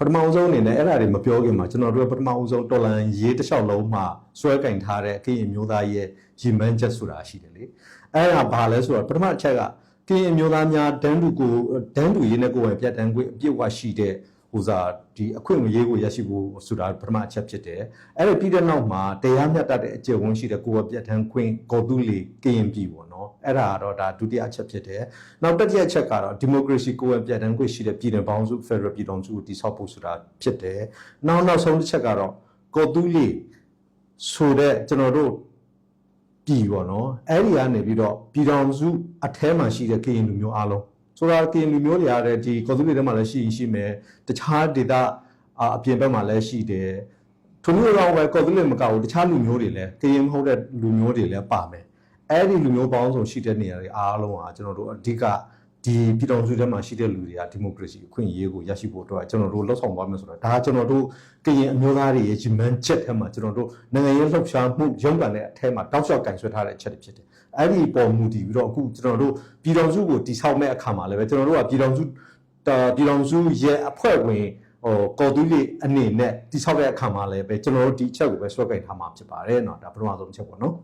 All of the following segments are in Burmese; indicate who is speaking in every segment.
Speaker 1: ပထမအောင်ဆုံးအနေနဲ့အဲ့ဒါတွေမပြောခင်မှာကျွန်တော်တို့ပထမအောင်ဆုံးတော်လန်ရေးတစ်လျှောက်လုံးမှာစွဲကင်ထားတဲ့ကရင်မျိုးသားရဲ့ရည်မှန်းချက်ဆိုတာရှိတယ်လေအဲ့ဒါဘာလဲဆိုတော့ပထမအချက်ကကရင်မျိုးသားများတန်းတူကိုတန်းတူရေးနဲ့ကိုယ်ဝင်ပြတ်တန်းခွင့်အပြည့်အဝရှိတဲ့ ဟိုစားဒီအခွင့်အရေးကိုရရှိဖို့ဆိုတာပထမအချက်ဖြစ်တယ်အဲ့ဒါပြီးတဲ့နောက်မှာတရားမျှတတဲ့အကျင့်ဝန်းရှိတဲ့ကိုယ်ဝပြတ်တန်းခွင့်ကော်တူလီကရင်ပြည်ပေါ့နော်အဲ့ဒါကတော့ဒါဒုတိယအချက်ဖြစ်တယ်နောက်တစ်ချက်ချက်ကတော့ဒီမိုကရေစီကိုယ်ဝင်ပြတ်တန်းခွင့်ရှိတဲ့ပြည်နယ်ပေါင်းစုဖက်ဒရယ်ပြည်ထောင်စုကိုတည်ဆောက်ဖို့ဆိုတာဖြစ်တယ်နောက်နောက်ဆုံးတစ်ချက်ကတော့ကော်တူလီဆိုတဲ့ကျွန်တော်တို့ပြည်ပေါ့နော်အဲ့ဒီကနေပြီးတော့ပြည်တော်စုအแทမှာရှိတဲ့ကရင်လူမျိုးအားလုံး ဆိုတာကရင်လူမျိုးတွေရတဲ့ဒီကော်တူလီထဲမှာလည်းရှိရင်ရှိမယ်တခြားဒေသအာအပြင်ဘက်မှာလည်းရှိတယ်ထိုမျိုးတော့ပဲကော်တူလီမကဘူးတခြားလူမျိုးတွေလည်းကရင်မဟုတ်တဲ့လူမျိုးတွေလည်းပါမယ်အဲ့ဒီလူမျိုးပေါင်းစုံရှိတဲ့နေရာတွေအားလုံးကကျွန်တော်တို့အဓိက ဒီပြည်တော်စုထဲမှာရှိတဲ့လူတွေကဒီမိုကရေစီအခွင့်အရေးကိုရရှိဖို့အတွက်ကျွန်တော်တို့လှုပ်ဆောင်သွားမယ်ဆိုတော့ဒါကကျွန်တော်တို့ကရင်အမျိုးသားတွေရဲ့ရည်မှန်းချက်ထဲမှာကျွန်တော်တို့နိုင်ငံရေးလှုပ်ရှားမှုရုံးကန်တဲ့အထက်မှာတောက်လျှောက်ကင်ဆွဲထားတဲ့အချက်တွေဖြစ်တယ်။အဲ့ဒီပေါ်မူတည်ပြီးတော့အခုကျွန်တော်တို့ပြည်တော်စုကိုတိဆောက်မဲ့အခါမှာလည်းပဲကျွန်တော်တို့ကပြည်တော်စုတာပြည်တော်စုရဲ့အဖွဲ့ဝင်ဟိုကော်တူးလေးအနေနဲ့တိဆောက်တဲ့အခါမှာလည်းပဲကျွန်တော်တို့ဒီအချက်ကိုပဲဆွဲကင်ထားမှာဖြစ်ပါတယ်เนาะဒါပထမဆုံးအချက်ပေါ့နော်။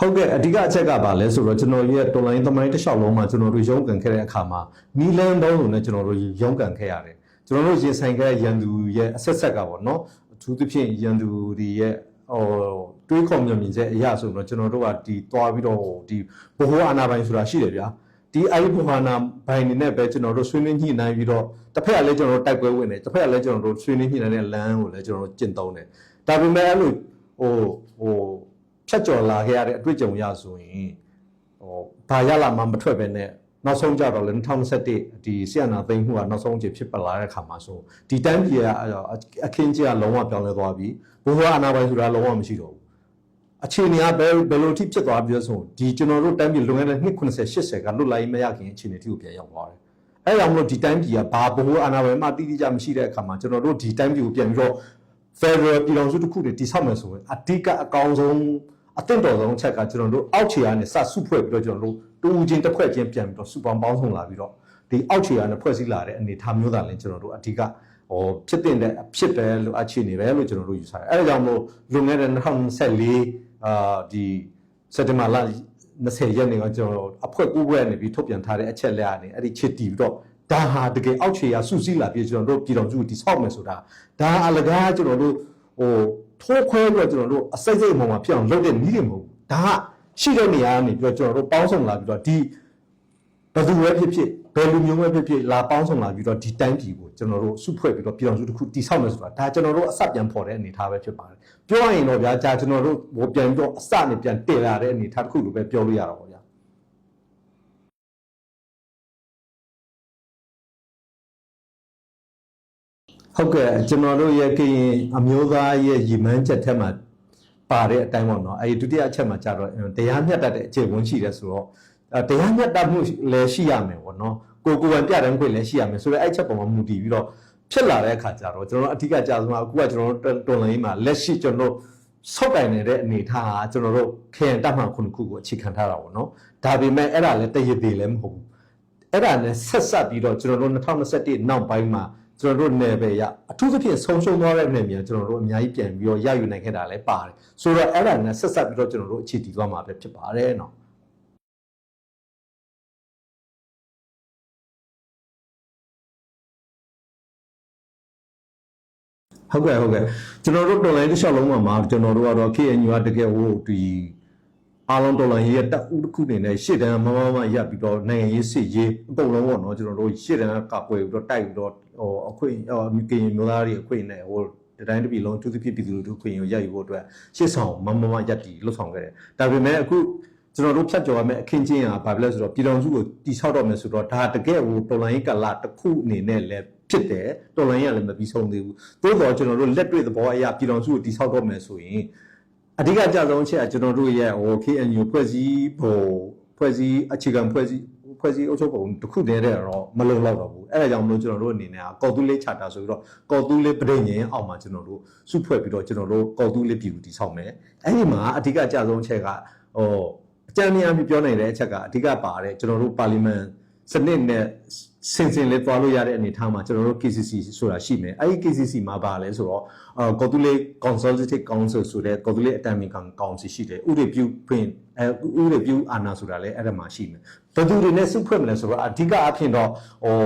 Speaker 1: ဟုတ်ကဲ့အဓိကအချက်ကဘာလဲဆိုတော့ကျွန်တော်ရဲ့တော်လိုင်းသမိုင်းတစ်လျှောက်လုံးမှာကျွန်တော်တို့ရုန်းကန်ခဲ့တဲ့အခါမှာနီလန်ပေါင်းစုံနဲ့ကျွန်တော်တို့ရုန်းကန်ခဲ့ရတယ်ကျွန်တော်တို့ရင်ဆိုင်ခဲ့တဲ့ရန်သူရဲ့အဆက်ဆက်ကပေါ့နော်အထူးသဖြင့်ရန်သူတွေရဲ့ဟိုတွေးခေါ်မြင်မြင်ချက်အရာဆိုတော့ကျွန်တော်တို့ကဒီသွားပြီးတော့ဒီဘဟိုအာနာပိုင်ဆိုတာရှိတယ်ဗျာဒီအဲ့ဒီဘဟိုအာနာဘိုင်နေနဲ့ပဲကျွန်တော်တို့ဆွေးနွေးညှိနှိုင်းပြီးတော့တစ်ဖက်ကလည်းကျွန်တော်တို့တိုက်ပွဲဝင်တယ်တစ်ဖက်ကလည်းကျွန်တော်တို့ဆွေးနွေးညှိနှိုင်းတဲ့လမ်းကိုလည်းကျွန်တော်တို့ကျင့်သုံးတယ်ဒါပေမဲ့အဲ့လိုဟိုဟို ဖြတ်ကျော်လာခဲ့ရတဲ့အတွေ့အကြုံရဆိုရင်ဟိုဘာရလာမှမထွက်ပဲနဲ့နောက်ဆုံးကြတော့လေ2021ဒီဆီယနာသိမ်းမှုကနောက်ဆုံးအချိန်ဖြစ်ပလာတဲ့ခါမှာဆိုဒီတိုင်းပြည်ကအခင်းကြီးကလုံးဝပြောင်းလဲသွားပြီဘိုးဘွားအနာပိုင်းဆိုတာလုံးဝမရှိတော့ဘူးအခြေအနေကဘယ်ဘယ်လိုအထိဖြစ်သွားပြီလဲဆိုဒီကျွန်တော်တို့တိုင်းပြည်လွန်ခဲ့တဲ့နှစ်90 80ကလွတ်လိုက်မရခင်အခြေအနေထိကိုပြန်ရောက်သွားတယ်အဲကြောင့်မလို့ဒီတိုင်းပြည်ကဘာဘိုးဘွားအနာပိုင်းမှတိတိကျမရှိတဲ့အခါမှာကျွန်တော်တို့ဒီတိုင်းပြည်ကိုပြန်ပြီးတော့ Federal ပြည်တော်စုတစ်ခုတည်တည်ဆောက်မယ်ဆိုရင်အဓိကအကောင်းဆုံး အသင့်တော်ဆုံးအချက်ကကျွန်တော်တို့အောက်ခြေကနေစစုဖွဲ့ပြီးတော့ကျွန်တော်တို့တူချင်းတစ်ခွက်ချင်းပြန်ပြီးတော့စုပေါင်းပေါင်းဆောင်လာပြီးတော့ဒီအောက်ခြေကနေဖွဲ့စည်းလာတဲ့အနေအထားမျိုးသာလင်းကျွန်တော်တို့အဓိကဟောဖြစ်တဲ့အဖြစ်ပဲလို့အခြေအနေပဲလို့ကျွန်တော်တို့ယူဆတယ်အဲဒါကြောင့်မို့လွန်ခဲ့တဲ့2024အာဒီစက်တင်ဘာလ20ရက်နေ့ကကျွန်တော်တို့အဖွဲ့ကူးခွဲနေပြီးထုတ်ပြန်ထားတဲ့အချက်လက်အနေအဲ့ဒီချစ်တီပြီးတော့ဒါဟာတကယ်အောက်ခြေရစုစည်းလာပြီးကျွန်တော်တို့ပြည်တော်စုကိုတိဆောက်မယ်ဆိုတာဒါအလကားကျွန်တော်တို့ဟို ထိုးခွဲပြီးတော့ကျွန်တော်တို့အစိတ်စိတ်အပေါ်မှာဖြစ်အောင်လုပ်တဲ့နည်းတွေမဟုတ်ဘူးဒါကရှိတဲ့နေရာကနေပြီးတော့ကျွန်တော်တို့ပေါင်းစုံလာပြီးတော့ဒီဘယ်သူပဲဖြစ်ဖြစ်ဘယ်လူမျိုးပဲဖြစ်ဖြစ်လာပေါင်းစုံလာပြီးတော့ဒီတိုင်းပြည်ကိုကျွန်တော်တို့စုဖွဲ့ပြီးတော့ပြည်တော်စုတစ်ခုတိဆောက်မယ်ဆိုတာဒါကျွန်တော်တို့အစပြန်ဖော်တဲ့အနေအထားပဲဖြစ်ပါတယ်ပြောရရင်တော့ဗျာကြာကျွန်တော်တို့ဟိုပြန်ပြီးတော့အစနဲ့ပြန်တည်လာတဲ့အနေအထားတစ်ခုလိုပဲပြောလို့ရတာပေါ့ဗျာ ဟုတ်ကဲ့ကျွန်တော်တို့ရဲ့ကရင်အမျိုးသားရဲ့ရည်မှန်းချက်ထက်မှာပါတဲ့အတိုင်းပေါ့နော်အဲဒီဒုတိယအချက်မှာကြတော့တရားမျှတတဲ့အခြေဝန်ရှိတယ်ဆိုတော့အဲတရားမျှတမှုလည်းရှိရမယ်ပေါ့နော်ကိုကိုယ်ပိုင်ပြတဲ့ခွင့်လည်းရှိရမယ်ဆိုတော့အဲ့ချက်ပေါ်မှာမူတည်ပြီးတော့ဖြစ်လာတဲ့အခါကျတော့ကျွန်တော်တို့အဓိကကြာဆုံးကအခုကကျွန်တော်တို့တော်လိုင်းမှာလက်ရှိကျွန်တော်တို့ဆောက်တိုင်နေတဲ့အနေအထားကကျွန်တော်တို့ခရင်တမှန်ခုနှစ်ခုကိုအခြေခံထားတာပေါ့နော်ဒါပေမဲ့အဲ့ဒါလည်းတရည်သေးလည်းမဟုတ်ဘူးအဲ့ဒါနဲ့ဆက်ဆက်ပြီးတော့ကျွန်တော်တို့2021နောက်ပိုင်းမှာ ကျွန်တော်တို့နယ်ပယ်ရအထူးသဖြင့်ဆုံးရှုံးသွားတဲ့နယ်မြေကျွန်တော်တို့အများကြီးပြန်ပြီးတော့ရယူနိုင်ခဲ့တာလည်းပါတယ်ဆိုတော့အဲ့ဒါနဲ့ဆက်ဆက်ပြီးတော့ကျွန်တော်တို့အခြေတည်သွားမှာပဲဖြစ်ပါတယ်နော်ဟုတ်ကဲ့ဟုတ်ကဲ့ကျွန်တော်တို့တော်လိုင်းတစ်လျှောက်လုံးမှာမှာကျွန်တော်တို့ကတော့ KNU ကတကယ်ဟိုဒီအားလုံးတော်လိုင်းရဲ့တပ်ဦးတစ်ခုအနေနဲ့ရှေ့တန်းမမမရပ်ပြီးတော့နိုင်ငံရေးစစ်ရေးအကုန်လုံးပေါ့နော်ကျွန်တော်တို့ရှေ့တန်းကကွယ်ပြီးတော့တိုက်ပြီးတော့ ဟိုအခွင့်ဟိုကရင်မျိုးသားတွေအခွင့်နဲ့ဟိုတတိုင်းတစ်ပြည်လုံးသူသဖြင့်ပြည်သူလူထုခွင့်ကိုရယူဖို့အတွက်ရှေ့ဆောင်မမမရပ်တည်လှုပ်ဆောင်ခဲ့တယ်ဒါပေမဲ့အခုကျွန်တော်တို့ဖြတ်ကျော်ရမယ့်အခင်းချင်းကဘာဖြစ်လဲဆိုတော့ပြည်တော်စုကိုတိဆောက်တော့မယ်ဆိုတော့ဒါတကယ်ဟိုတော်လိုင်းကလာတစ်ခုအနေနဲ့လည်းဖြစ်တယ်တော်လိုင်းကလည်းမပြီးဆုံးသေးဘူးသို့တော့ကျွန်တော်တို့လက်တွေ့သဘောအရပြည်တော်စုကိုတိဆောက်တော့မယ်ဆိုရင်အဓိကကြဆုံးအချက်ကကျွန်တော်တို့ရဲ့ဟို KNU ဖွဲ့စည်းဟိုဖွဲ့စည်းအခြေခံဖွဲ့စည်း ဖွဲ့စည်းအုပ်ချုပ်ပုံတစ်ခုတည်းတည်းတော့မလုံလောက်တော့ဘူးအဲ့ဒါကြောင့်မလို့ကျွန်တော်တို့အနေနဲ့ကော်တူးလေးချတာဆိုပြီးတော့ကော်တူးလေးပြည်ငင်းအောင်မှာကျွန်တော်တို့စုဖွဲ့ပြီးတော့ကျွန်တော်တို့ကော်တူးလေးပြည်သူတည်ဆောက်မယ်အဲ့ဒီမှာအဓိကအကြဆုံးအချက်ကဟိုအကြမ်းများပြီးပြောနိုင်တဲ့အချက်ကအဓိကပါတဲ့ကျွန်တော်တို့ပါလီမန်စနစ်နဲ့စင်စင်လေးတွားလို့ရတဲ့အနေအထားမှာကျွန်တော်တို့ KCC ဆိုတာရှိမယ်အဲ့ဒီ KCC မှာပါလဲဆိုတော့အာကော်တူးလေး Consultative Council ဆိုတဲ့ကော်တူးလေးအတံမင်ကောင်ကောင်စီရှိတယ်ဥတွေပြုဖွင့်အဲဥတွေပြုအာဏာဆိုတာလည်းအဲ့ဒါမှာရှိမယ် ဘယ်သူတွေနဲ့စုဖွဲ့မလဲဆိုတော့အဓိကအဖြစ်တော့ဟို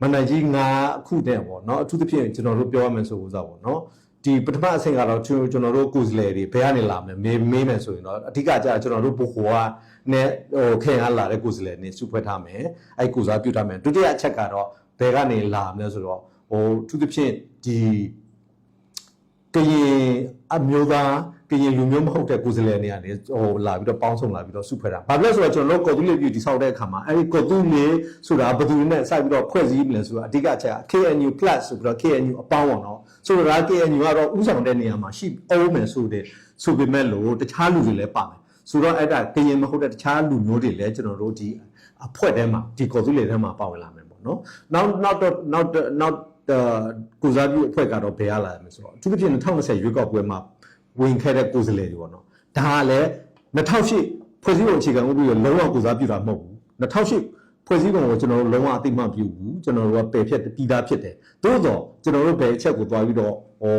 Speaker 1: မန်နေဂျီငါအခုတည်းပေါ့နော်အထူးသဖြင့်ကျွန်တော်တို့ပြောရမယ်ဆိုဥစားပေါ့နော်ဒီပထမအဆင့်ကတော့ကျွန်တော်တို့ကိုယ်စားလှယ်တွေဘယ်ကနေလာမလဲမေးမေးမယ်ဆိုရင်တော့အဓိကကျကျွန်တော်တို့ဘိုဟိုကနဲ့ဟိုခင်အားလာတဲ့ကိုယ်စားလှယ်နေစုဖွဲ့ထားမယ်အဲ့ကိုစားပြုထားမယ်ဒုတိယအချက်ကတော့ဘယ်ကနေလာမလဲဆိုတော့ဟိုအထူးသဖြင့်ဒီကရင်အမျိုးသား ကရင်လူမျိုးမဟုတ်တဲ့ကိုယ်စားလှယ်တွေကနေဟိုလာပြီးတော့ပေါင်းစုံလာပြီးတော့စုဖွဲ့တာ။ဘာဖြစ်လဲဆိုတော့ကျွန်တော်တို့ကော်တူးလေးပြည်တိဆောက်တဲ့အခါမှာအဲဒီကော်တူးလေးဆိုတာဘယ်သူနဲ့စိုက်ပြီးတော့ဖွဲ့စည်းမလဲဆိုတာအဓိကအချက်က KNU plus ဆိုပြီးတော့ KNU အပေါင်းပေါ့နော်။ဆိုတော့ KNU ကတော့ဥဆောင်တဲ့နေရာမှာရှိအောင်မယ်ဆိုတဲ့ဆိုပေမဲ့လို့တခြားလူတွေလည်းပါမယ်။ဆိုတော့အဲ့ဒါကရင်မဟုတ်တဲ့တခြားလူမျိုးတွေလည်းကျွန်တော်တို့ဒီအဖွဲ့ထဲမှာဒီကော်တူးလေးထဲမှာပါဝင်လာမယ်ပေါ့နော်။နောက်နောက်တော့နောက်နောက်ကိုစားပြုအဖွဲ့ကတော့ဘယ်ရလာမလဲဆိုတော့အထူးသဖြင့်2020ရွေးကောက်ပွဲမှာ ဝင်ခဲ့တဲ့ကိုယ်စားလှယ်တွေပေါ့နော်ဒါကလည်း2008ဖွဲ့စည်းပုံအခြေခံဥပဒေကိုလုံးဝကိုစားပြုတာမဟုတ်ဘူး2008ဖွဲ့စည်းပုံကိုကျွန်တော်တို့လုံးဝအသိမှတ်ပြုဘူးကျွန်တော်တို့ကပယ်ဖြတ်ပြီးသားဖြစ်တယ်သို့တော့ကျွန်တော်တို့ဘယ်အချက်ကိုသွားပြီးတော့ဟို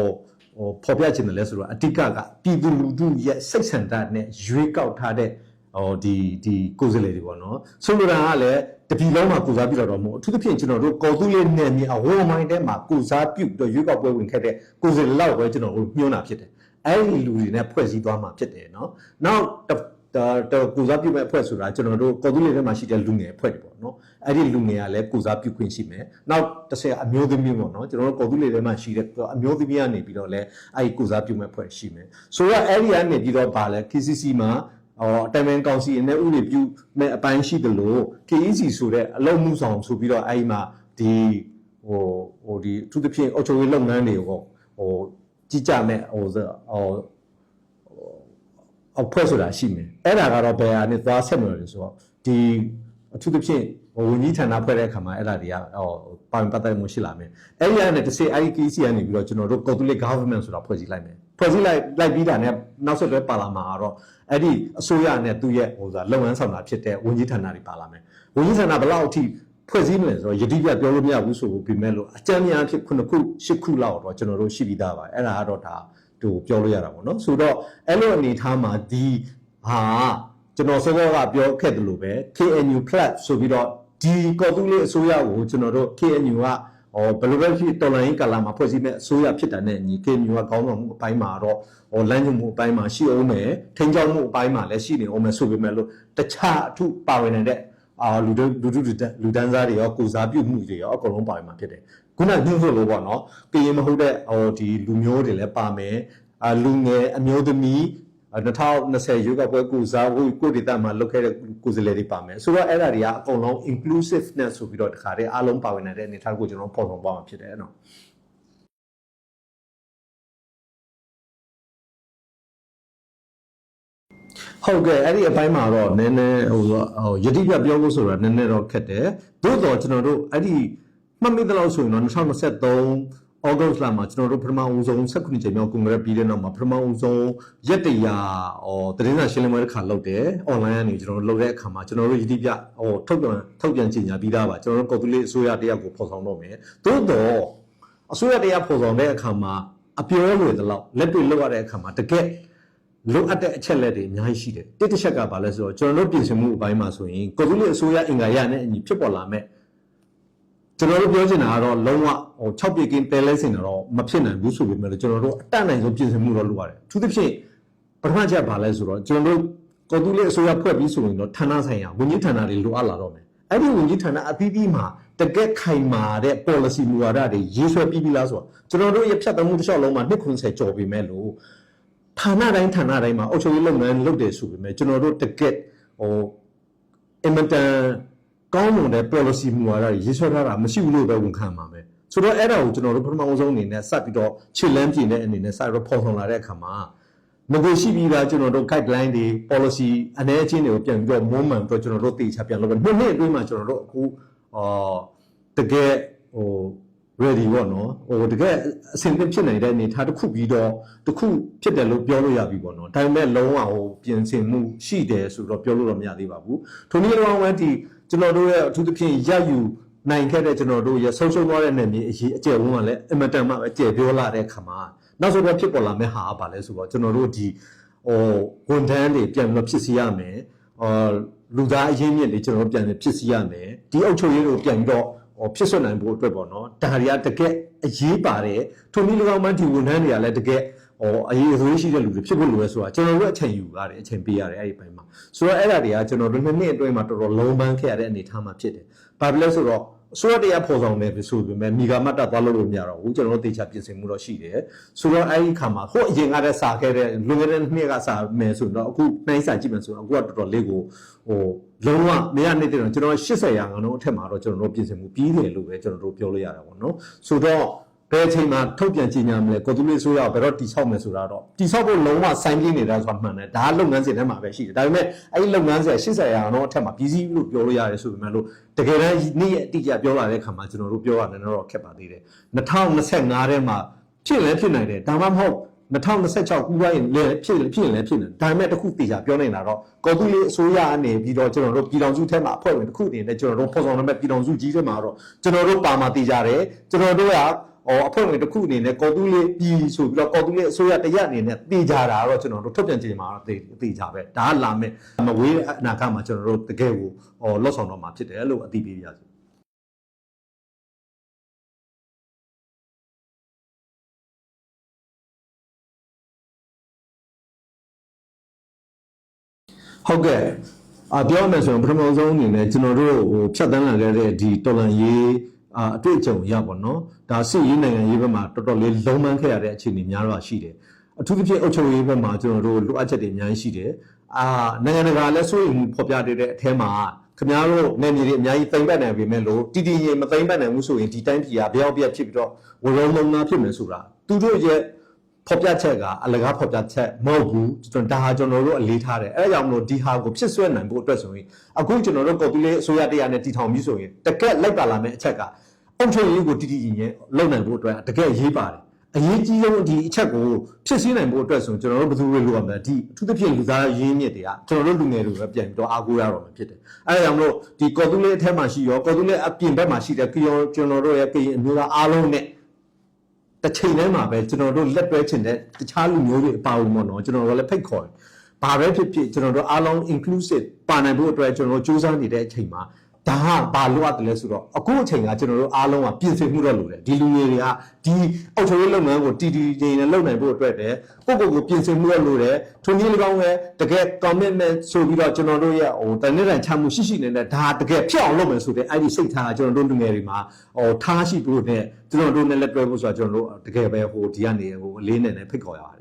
Speaker 1: ဟိုဖော်ပြခြင်းတယ်လဲဆိုတော့အဓိကကပြည်သူလူထုရဲ့စိတ်ဆန္ဒနဲ့ရွေးကောက်ထားတဲ့ဟိုဒီဒီကိုယ်စားလှယ်တွေပေါ့နော်ဆိုလိုတာကလည်းတပြည်လုံးမှာကိုစားပြုတော့တော့မဟုတ်အထူးသဖြင့်ကျွန်တော်တို့ကော်တူးလေးနယ်မြေအဝမိုင်းထဲမှာကိုစားပြုတော့ရွေးကောက်ပွဲဝင်ခဲ့တဲ့ကိုယ်စားလှယ်လောက်ပဲကျွန်တော်တို့ညှိုးတာဖြစ်တယ် အဲ့ဒီလူတွေနဲ့ဖွဲ့စည်းသွားမှာဖြစ်တယ်เนาะနောက်တကိုစားပြုမဲ့အဖွဲ့ဆိုတာကျွန်တော်တို့ကော်တူးလေးထဲမှာရှိတဲ့လူငယ်အဖွဲ့တွေပေါ့နော်အဲ့ဒီလူငယ်ကလည်းကိုစားပြုခွင့်ရှိမယ်နောက်တစ်ဆက်အမျိုးသမီးပေါ့နော်ကျွန်တော်တို့ကော်တူးလေးထဲမှာရှိတဲ့အမျိုးသမီးကနေပြီးတော့လည်းအဲ့ဒီကိုစားပြုမဲ့အဖွဲ့ရှိမယ်ဆိုတော့အဲ့ဒီကနေပြီးတော့ဗာလဲ KCC မှာဟောအတိုင်ပင်ကောင်စီအနေဥပဒေပြုမဲ့အပိုင်းရှိတယ်လို့ KEC ဆိုတဲ့အလုံးမှုဆောင်ဆိုပြီးတော့အဲ့ဒီမှာဒီဟိုဟိုဒီသူတစ်ဖြင့်အုပ်ချုပ်ရေးလုပ်ငန်းတွေဟိုဟို ကြီးကြမဲ့ဟိုဟိုအဖွဲဆိုတာရှိမယ်အဲ့ဒါကတော့ဘယ်ဟာနဲ့သွားဆက်မလို့လဲဆိုတော့ဒီအထူးသဖြင့်ဟိုဝန်ကြီးဌာနဖွဲ့တဲ့အခါမှာအဲ့ဒါတွေကဟိုပါဝင်ပတ်သက်မှုရှိလာမယ်အဲ့ဒီကနေတစ်စိ IKC ကနေပြီးတော့ကျွန်တော်တို့ Catholic Government ဆိုတာဖွဲ့စည်းလိုက်မယ်ဖွဲ့စည်းလိုက်လိုက်ပြီးတာနဲ့နောက်ဆက်တွဲပါလာမှာကတော့အဲ့ဒီအစိုးရနဲ့သူ့ရဲ့ဟိုဆိုတာလုပ်ငန်းဆောင်တာဖြစ်တဲ့ဝန်ကြီးဌာနတွေပါလာမယ်ဝန်ကြီးဌာနဘယ်လောက်အထိ ဖွဲ့စည်းမလဲဆိုတော့ယတိပြပြောလို့မရဘူးဆိုပြီးမဲ့လို့အကြမ်းများဖြစ်ခုနှစ်ခုရှစ်ခုလောက်တော့ကျွန်တော်တို့ရှိပြီးသားပါအဲ့ဒါကတော့ဒါဟိုပြောလို့ရတာပေါ့နော်ဆိုတော့အဲ့လိုအနေထားမှာဒီဟာကျွန်တော်စောစောကပြောခဲ့တယ်လို့ပဲ KNU plus ဆိုပြီးတော့ဒီကော်တူးလေးအစိုးရကိုကျွန်တော်တို့ KNU ကဟောဘယ်လိုပဲဖြစ်တော်လိုင်းကာလာမှာဖွဲ့စည်းမဲ့အစိုးရဖြစ်တာနဲ့ညီ KNU ကကောင်းဆောင်မှုအပိုင်းမှာတော့ဟောလမ်းညွှန်မှုအပိုင်းမှာရှိအောင်မယ်ထိန်းကျောင်းမှုအပိုင်းမှာလည်းရှိနေအောင်မယ်ဆိုပေမဲ့လို့တခြားအထုပါဝင်နေတဲ့ အာလူတို့လူတို့လူတန်းစားတွေရောကိုစားပြုမှုတွေရောအကုန်လုံးပါဝင်မှာဖြစ်တယ်ခုနညှို့ဆိုလို့ပေါ့နော်ကရင်မဟုတ်တဲ့ဟိုဒီလူမျိုးတွေလည်းပါမယ်အာလူငယ်အမျိုးသမီး2020ရွေးကောက်ပွဲကိုစားဟိုကိုဒေတာမှာလုပ်ခဲ့တဲ့ကိုယ်စားလှယ်တွေပါမယ်ဆိုတော့အဲ့ဒါတွေကအကုန်လုံး inclusiveness ဆိုပြီးတော့တခါတည်းအားလုံးပါဝင်နေတဲ့အနေအထားကိုကျွန်တော်ပေါ်ဆောင်ပါမှာဖြစ်တယ်နော် ဟုတ်ကဲ့အဲ့ဒီအပိုင်းမှာတော့နည်းနည်းဟိုဟိုယတိပြပြောလို့ဆိုတာနည်းနည်းတော့ခက်တယ်သို့တော့ကျွန်တော်တို့အဲ့ဒီမှတ်မိသလောက်ဆိုရင်တော့2023ဩဂုတ်လမှာကျွန်တော်တို့ပထမဦးဆုံး19ချိန်မြောက်ကွန်ဂရက်ပြီးတဲ့နောက်မှာပထမဦးဆုံးရက်တရာဟောသတင်းစာရှင်းလင်းပွဲတစ်ခါလုပ်တယ်။ online ကနေကျွန်တော်တို့လုပ်တဲ့အခါမှာကျွန်တော်တို့ယတိပြဟောထုတ်ပြန်ထုတ်ပြန်ကြေညာပြီးသားပါကျွန်တော်တို့ကော်တူလေးအစိုးရတရားကိုဖော်ဆောင်တော့မယ်။သို့တော့အစိုးရတရားဖော်ဆောင်တဲ့အခါမှာအပြောလွယ်သလောက်လက်တွေ့လုပ်ရတဲ့အခါမှာတကယ် လိုအပ်တဲ့အချက်လက်တွေအများကြီးရှိတယ်။တစ်တစ်ချက်ကဘာလဲဆိုတော့ကျွန်တော်တို့ပြင်ဆင်မှုအပိုင်းမှာဆိုရင်ကော်တူလေးအစိုးရအင်္ဂါရနဲ့အညီဖြစ်ပေါ်လာမဲ့ကျွန်တော်တို့ပြောချင်တာကတော့လုံးဝဟို6ပြကင်းတဲလဲစင်တော့မဖြစ်နိုင်ဘူးဆိုပေမဲ့ကျွန်တော်တို့အတတ်နိုင်ဆုံးပြင်ဆင်မှုတော့လုပ်ရတယ်သူသဖြင့်ပထမချက်ဘာလဲဆိုတော့ကျွန်တော်တို့ကော်တူးလေးအစိုးရဖွဲ့ပြီးဆိုရင်တော့ဌာနဆိုင်ရာဝန်ကြီးဌာနတွေလိုအပ်လာတော့မယ်အဲ့ဒီဝန်ကြီးဌာနအသီးသီးမှာတကက်ခိုင်မာတဲ့ policy မူဝါဒတွေရေးဆွဲပြီးပြီလားဆိုတော့ကျွန်တော်တို့ရဲ့ဖြတ်သန်းမှုတစ်လျှောက်လုံးမှာ290ကျော်ပြီမဲ့လို့ ဌာနတိုင်းဌာနတိုင်းမှာအုပ်ချုပ်ရေးလုပ်ငန်းလုပ်တယ်ဆိုပေမဲ့ကျွန်တော်တို့တကက်ဟိုအင်မတန်ကောင်းမွန်တဲ့ policy မူဝါဒတွေရေးဆွဲထားတာမရှိဘူးလို့ပဲဝန်ခံပါမယ်ဆိုတော့အဲ့ဒါကိုကျွန်တော်တို့ပထမဆုံးအနေနဲ့စပြီးတော့ခြေလမ်းပြင်တဲ့အနေနဲ့စပြီးတော့ဖော်ဆောင်လာတဲ့အခါမှာငကိုရှိပြီးသားကျွန်တော်တို့ guideline တွေ policy အနေအချင်းတွေကိုပြန်ပြီးတော့မွမ်းမံပြီးတော့ကျွန်တော်တို့တေချာပြန်လုပ်မယ်နှစ်နှစ်အတွင်းမှာကျွန်တော်တို့အခုအာတကယ်ဟို ready ပေါ့နော်ဟိုတကယ်အဆင်သင့်ဖြစ်နေတဲ့အနေအထားတစ်ခုပြီးတော့တစ်ခုဖြစ်တယ်လို့ပြောလို့ရပြီပေါ့နော်ဒါပေမဲ့လုံးဝဟိုပြင်ဆင်မှုရှိတယ်ဆိုတော့ပြောလို့တော့မရသေးပါဘူးထိုနည်း၎င်းဝမ်းဒီကျွန်တော်တို့ရဲ့အထူးသဖြင့်ရယူနိုင်ခဲ့တဲ့ကျွန်တော်တို့ရဲ့ဆုံးရှုံးသွားတဲ့နေမြေအရေးအကျယ်ဝန်းကလည်းအင်မတန်မှပဲကျေပြောလာတဲ့ခါမှာနောက်ဆုံးတော့ဖြစ်ပေါ်လာမယ့်ဟာကဘာလဲဆိုတော့ကျွန်တော်တို့ဒီဟိုဝန်ထမ်းတွေပြန်ပြီးတော့ဖြစ်စီရမယ်အော်လူသားအရင်းမြစ်တွေကျွန်တော်တို့ပြန်ပြီးဖြစ်စီရမယ်ဒီအုပ်ချုပ်ရေးကိုပြန်ပြီးတော့ဟော ဖြစ်ဆွနိုင်ဖို့အတွက်ပေါ့နော်ဒါတွေကတကယ်အရေးပါတယ်ထိုနည်း၎င်းမှဒီဝန်ထမ်းတွေကလည်းတကယ်ဟောအရေးအသွေးရှိတဲ့လူတွေဖြစ်ဖို့လိုရဲဆိုတာကျွန်တော်တို့အချိန်ယူရတယ်အချိန်ပေးရတယ်အဲ့ဒီဘက်မှာဆိုတော့အဲ့ဒါတွေကကျွန်တော်တို့နှစ်နှစ်အတွင်းမှာတော်တော်လုံးပန်းခဲ့ရတဲ့အနေအထားမှာဖြစ်တယ်ဘာဖြစ်လဲဆိုတော့ ဆိုတော့တရားဖော်ဆောင်တယ်ဆိုပေမဲ့မိဂါမတ်တာသွားလို့လို့မရတော့ဘူးကျွန်တော်တို့တေချာပြင်ဆင်မှုတော့ရှိတယ်ဆိုတော့အဲ့ဒီခါမှာဟိုအရင်ကတည်းကစာခဲ့တဲ့လွန်ခဲ့တဲ့နှစ်ကစာမယ်ဆိုတော့အခုနှိုင်းစာကြည့်မယ်ဆိုတော့အခုကတော်တော်လေးကိုဟိုလုံးဝမရနေတဲ့တော့ကျွန်တော်80ရာခိုင်နှုန်းအထက်မှာတော့ကျွန်တော်တို့ပြင်ဆင်မှုပြီးတယ်လို့ပဲကျွန်တော်တို့ပြောလို့ရတာပေါ့နော်ဆိုတော့ ဘယ်အချိန်မှာထုတ်ပြန်ကြေညာမလဲကိုတူလေးဆိုရဘယ်တော့တိဆောက်မယ်ဆိုတာတော့တိဆောက်ဖို့လုံးဝစိုင်းပြင်းနေတာဆိုတာမှန်တယ်ဒါကလုပ်ငန်းစဉ်ထဲမှာပဲရှိတယ်ဒါပေမဲ့အဲ့ဒီလုပ်ငန်းစဉ်80ရာခိုင်နှုန်းအထက်မှာပြည်စည်းလို့ပြောလို့ရတယ်ဆိုပေမဲ့လို့တကယ်တမ်းနေ့ရက်အတိအကျပြောလာတဲ့အခါမှာကျွန်တော်တို့ပြောရတယ်တော့ခက်ပါသေးတယ်2025ထဲမှာဖြစ်လဲဖြစ်နိုင်တယ်ဒါမှမဟုတ်2026ခုပိုင်းလည်းဖြစ်ဖြစ်လည်းဖြစ်နေဒါပေမဲ့တခုတေချာပြောနေတာတော့ကော်တူလေးအစိုးရအနေပြီးတော့ကျွန်တော်တို့ပြည်တော်စုထဲမှာအဖွဲ့ဝင်တစ်ခုအနေနဲ့ကျွန်တော်တို့ဖော်ဆောင်ရမယ့်ပြည်တော်စုကြီးထဲမှာတော့ကျွန်တော်တို့ပါမှာတေချာတယ်ကျွန်တော်တို့က ဟောအဖွဲ့ဝင်တစ်ခုအနေနဲ့ကော်တူလေးပြည်ဆိုပြီးတော့ကော်တူလေးအစိုးရတရက်အနေနဲ့တေချာတာတော့ကျွန်တော်တို့ထုတ်ပြန်ကြေညာမှာတော့တေတေချာပဲဒါကလာမဲ့မဝေးအနာဂတ်မှာကျွန်တော်တို့တကယ်ကိုဟောလော့ဆောင်တော့မှာဖြစ်တယ်လို့အသိပေးပြရစီဟုတ်ကဲ့အပြောရမယ်ဆိုရင်ပထမဆုံးအနေနဲ့ကျွန်တော်တို့ဟိုဖြတ်တန်းလာခဲ့တဲ့ဒီတော်လန်ရေး အာအတွေ့အကြုံရပါတော့ဒါစစ်ရေးနိုင်ငံရေးဘက်မှာတော်တော်လေးလုံးမန်းခဲ့ရတဲ့အခြေအနေများတော့ရှိတယ်အထူးသဖြင့်အုပ်ချုပ်ရေးဘက်မှာကျွန်တော်တို့လိုအပ်ချက်တွေအများကြီးရှိတယ်အာနိုင်ငံတကာလည်းစိုးရိမ်မှုဖော်ပြတဲ့အထဲမှာခင်ဗျားတို့နယ်မြေတွေအများကြီးသိမ့်ပတ်နိုင်ပေမဲ့လို့တီတီရင်မသိမ့်ပတ်နိုင်ဘူးဆိုရင်ဒီတိုင်းပြည်ကဘျောက်ပြက်ဖြစ်ပြီးတော့ဝရုံလုံးသားဖြစ်မယ်ဆိုတာသူတို့ရဲ့ ဖော်ပြချက်ကအလကားဖော်ပြချက်မဟုတ်ဘူးကျွန်တော်ဒါဟာကျွန်တော်တို့အလေးထားတယ်အဲဒါကြောင့်မလို့ဒီဟာကိုဖြစ်ဆွဲနိုင်ဖို့အတွက်ဆိုရင်အခုကျွန်တော်တို့ကော်ပီလေးအစိုးရတရားနဲ့တည်ထောင်ပြီးဆိုရင်တကက်လိုက်ပါလာမယ့်အချက်ကအုပ်ချုပ်ရေးကိုတည်တည်ရင်ရင်လုပ်နိုင်ဖို့အတွက်တကက်ရေးပါတယ်အရေးကြီးဆုံးဒီအချက်ကိုဖြစ်စည်းနိုင်ဖို့အတွက်ဆိုရင်ကျွန်တော်တို့ဘယ်သူတွေလိုရမလဲဒီအထူးသဖြင့်လူသားရင်းမြစ်တွေကကျွန်တော်တို့လူငယ်တွေပဲပြန်ပြီးတော့အားကိုးရတော့မှာဖြစ်တယ်အဲဒါကြောင့်မလို့ဒီကော်တူလေးအထက်မှာရှိရောကော်တူလေးအပြင်ဘက်မှာရှိတဲ့ကရောကျွန်တော်တို့ရဲ့ကရင်အမျိုးသားအားလုံးနဲ့ တစ်ချိန်တည်းမှာပဲကျွန်တော်တို့လက်တွဲချင်တဲ့တခြားလူမျိုးတွေအပါအဝင်ပေါ့နော်ကျွန်တော်တို့လည်းဖိတ်ခေါ်တယ်။ဘာပဲဖြစ်ဖြစ်ကျွန်တော်တို့အားလုံး inclusive ပါနိုင်ဖို့အတွက်ကျွန်တော်တို့စူးစမ်းနေတဲ့အချိန်မှာ ဒါကဘာလို့ရတယ်လဲဆိုတော့အခုအချိန်ကကျွန်တော်တို့အားလုံးကပြင်ဆင်မှုတော့လိုတယ်ဒီလူငယ်တွေကဒီအောက်ချုပ်ရေးလုပ်ငန်းကိုတည်တည်ငြိမ်ငြိမ်နဲ့လုပ်နိုင်ဖို့အတွက်တည်းကိုယ့်ကိုယ်ကိုပြင်ဆင်မှုတော့လိုတယ်ထုံနည်း၎င်းပဲတကယ် commitment ဆိုပြီးတော့ကျွန်တော်တို့ရဲ့ဟိုတနေ့တိုင်းချမှုရှိရှိနေတဲ့ဒါတကယ်ဖြစ်အောင်လုပ်မယ်ဆိုတဲ့အဲ့ဒီစိတ်ထားကကျွန်တော်တို့လူငယ်တွေမှာဟိုထားရှိဖို့နဲ့ကျွန်တော်တို့နဲ့လက်တွဲဖို့ဆိုတာကျွန်တော်တို့တကယ်ပဲဟိုဒီကနေဟိုအလေးနဲ့နဲ့ဖိတ်ခေါ်ရပါတယ်